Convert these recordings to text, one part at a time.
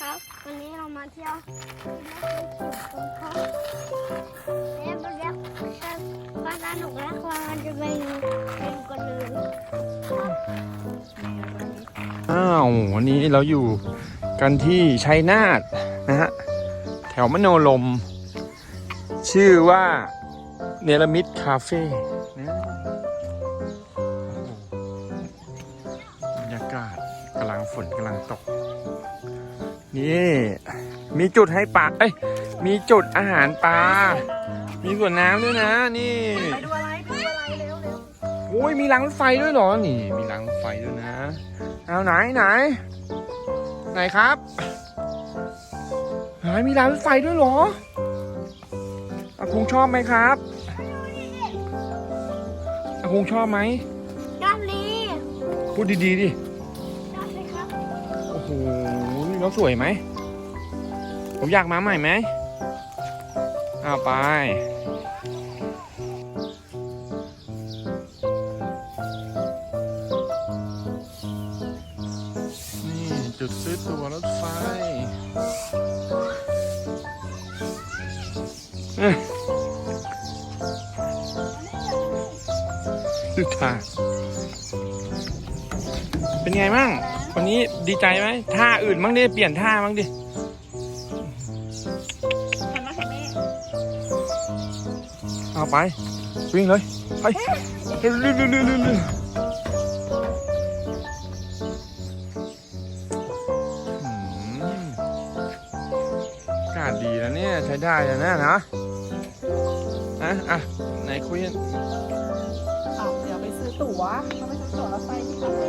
ครับ วันนี้เรามาเที่ยวแล้ววันนี้ก็สนุกและความจะไปดูไปดูกันเลยอ้าว วันนี้เราอยู่กันที่ชัยนาทนะฮะ แถวมโนลม ชื่อว่าเนรมิตคาเฟ่นะบรรยากาศกำลังฝนกำลังตก นี่มีจุดให้ปลาเอ้ยมีจุดอาหารปลา มีสวนน้ำด้วยนะ นี่ ไปดูอะไรไปดูอะไรเร็วเร็วโอ้ยมีรางรถไฟด้วยเหรอ นี่ มีรางรถไฟด้วยนะ เอาไหนไหน ไหนครับไหนมีรางรถไฟด้วยเหรออาคุงชอบไหมครับอาคุงชอบไหมด้านนี้พูดดีๆดิด้านนี้ครับ โอ้โห แล้วสวยไหม ผมอยากมาใหม่ไหมเอาไป นี่จุดซื้อตั๋วรถไฟเอ้ยดูท่าเป็นไงบ้าง วันนี้ดีใจไหมท่าอื่นบ้างดิเปลี่ยนท่าบ้างดิหันมาห้แม่เอาไป วิ่งเลยไปเร็วเร็วเร็วเร็วเร็วอืมอากาศดีนะเนี่ยใช้ได้แล้วนะนะอะอะไหนคุยกัน อ้าวเดี๋ยวไปซื้อตั๋วเราไปซื้อตั๋วรถไฟที่คาเ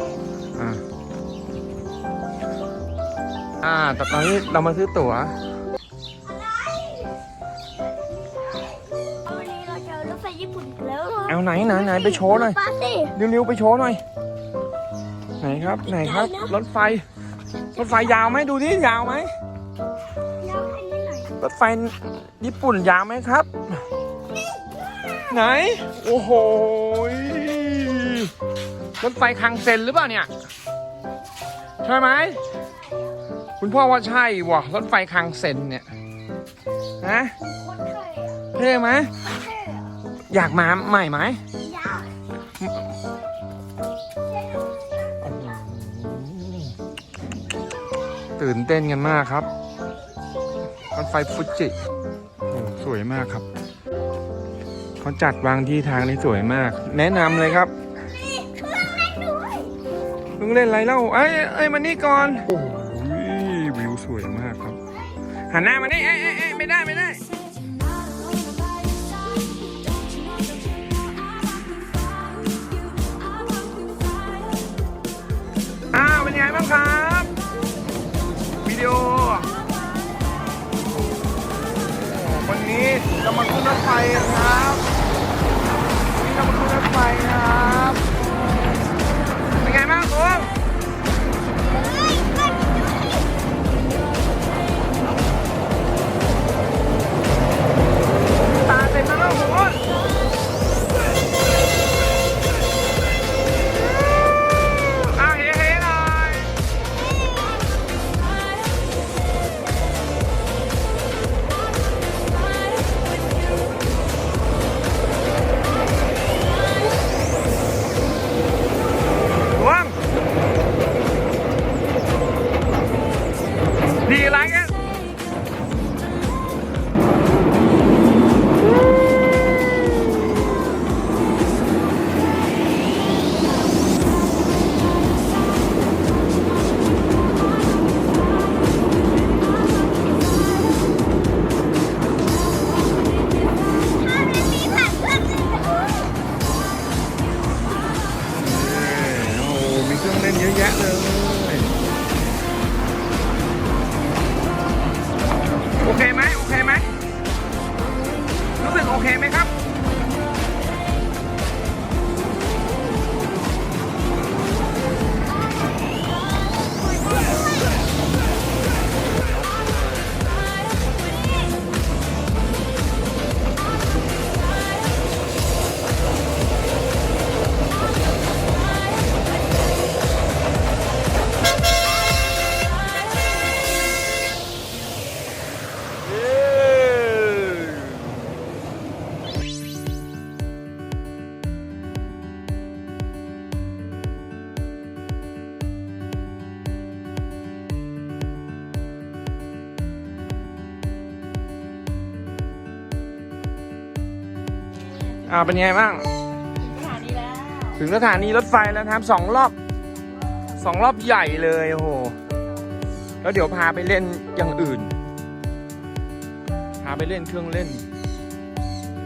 อ่าแต่ตอนนี้เรามาซื้อตั๋ว วันนี้เราเจอรถไฟญี่ปุ่นอีกแล้วเหรอเอาไหนไหนไหนไปโชว์หน่อยปาสิ เร็วๆไปโชว์หน่อย ไหนครับ ไหนครับ รถไฟ รถไฟยาวไหมดูที่ยาวไหมยาวแค่นี้หน่อยรถไฟญี่ปุ่นยาวไหมครับ ไหน โอ้โหยรถไฟคังเซ็นหรือเปล่าเนี่ย ใช่ไหม คุณพ่อว่าใช่ว่ะรถไฟคังเซ็นเนี่ยนะคนเคยอะเท่ไหมคนเคยอะอยากมาใหม่ไหมยาวตื่นเต้นกันมากครับรถไฟฟุจิโอ้สวยมากครับเขาจัดวางที่ทางนี้สวยมาก แนะนำเลยครับลุงเล่นอะไรเล่าเอ้ยเอ้ยมานี่ก่อน หันหน้ามานี่เอ้ยเอ้ยเอ้ยไม่ได้ไม่ได้ อ้าวเป็นยังไงบ้างครับวิดีโอวันนี้เรามาขึ้นรถไฟครับวันนี้เรามาขึ้นรถไฟครับเป็นไงบ้างคุณ เครื่องเล่นเยอะแยะเลย อ่าเป็นไงบ้าง สถานีแล้วถึงสถานีรถไฟแล้วนะครับสองรอบสองรอบใหญ่เลยโอ้โหแล้วเดี๋ยวพาไปเล่นอย่างอื่น พาไปเล่นเครื่องเล่น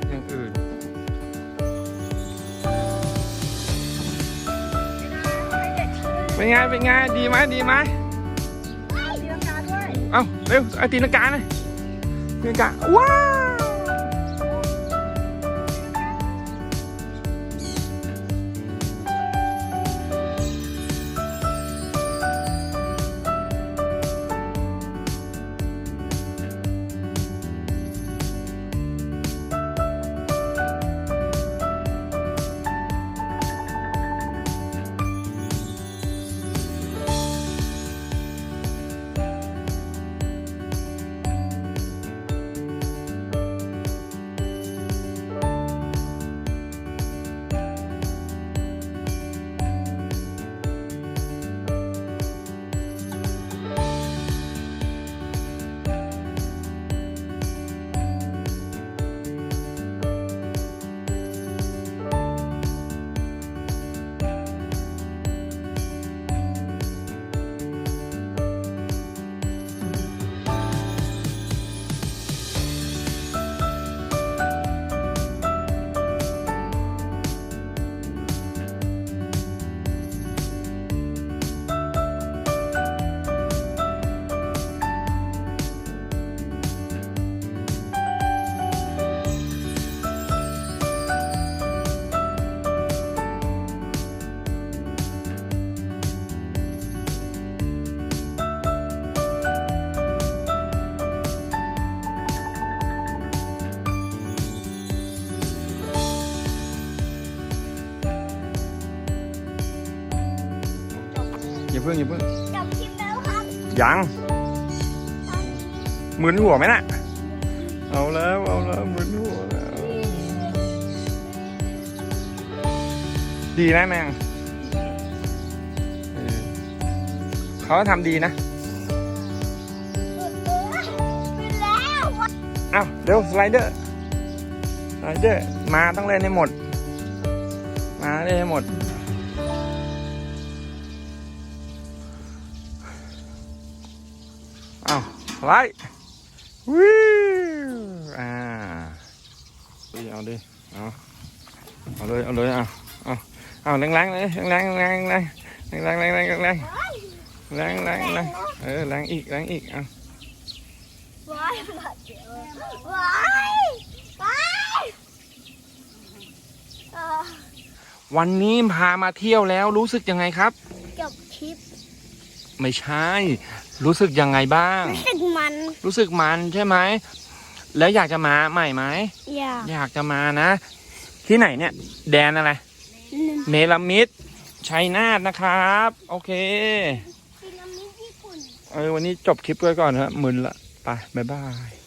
อย่างอื่น เป็นไงเป็นไงดีไหมดีไหมตีลังกาด้วย เอ้าเร็วไอ้ตีนกาหน่อยตีนกาว้าว อย่าเพิ่งอย่าเพิ่งจบคลิปแล้วครับยังตอนนี้มึนหัวไหมน่ะ เอาแล้วเอาแล้วมึนหัวแล้ว ดีนะแมงเออเขาทำดีนะขึ้นแล้วอ้าวเร็วสไลเดอร์สไลเดอร์มาต้องเล่นให้หมด มาเล่นให้หมด ไลด์วิวอ่าดิเอาดิเอาเอาเลยเอาเลยเอาเอาเอาแรงแรงๆเลยแรงแรงแรงแรงแรงแรงแรงแรงแรงแรงแรงแรงเออแรงอีกแรงอีกเอาว้ายบาดเจ็บว้ายว้ายเอ่อวันนี้พามาเที่ยวแล้วรู้สึกยังไงครับ จบคลิป ไม่ใช่ รู้สึกยังไงบ้าง รู้สึกมัน รู้สึกมันใช่ไหม แล้วอยากจะมาใหม่ไหม อยาก อยากจะมานะ ที่ไหนเนี่ย แดนอะไรเนลามิดชัยนาทนะครับ โอเคพีระมิดญี่ปุ่นเออวันนี้จบคลิปไว้ก่อนเถอะมึนละ ไป บ๊ายบาย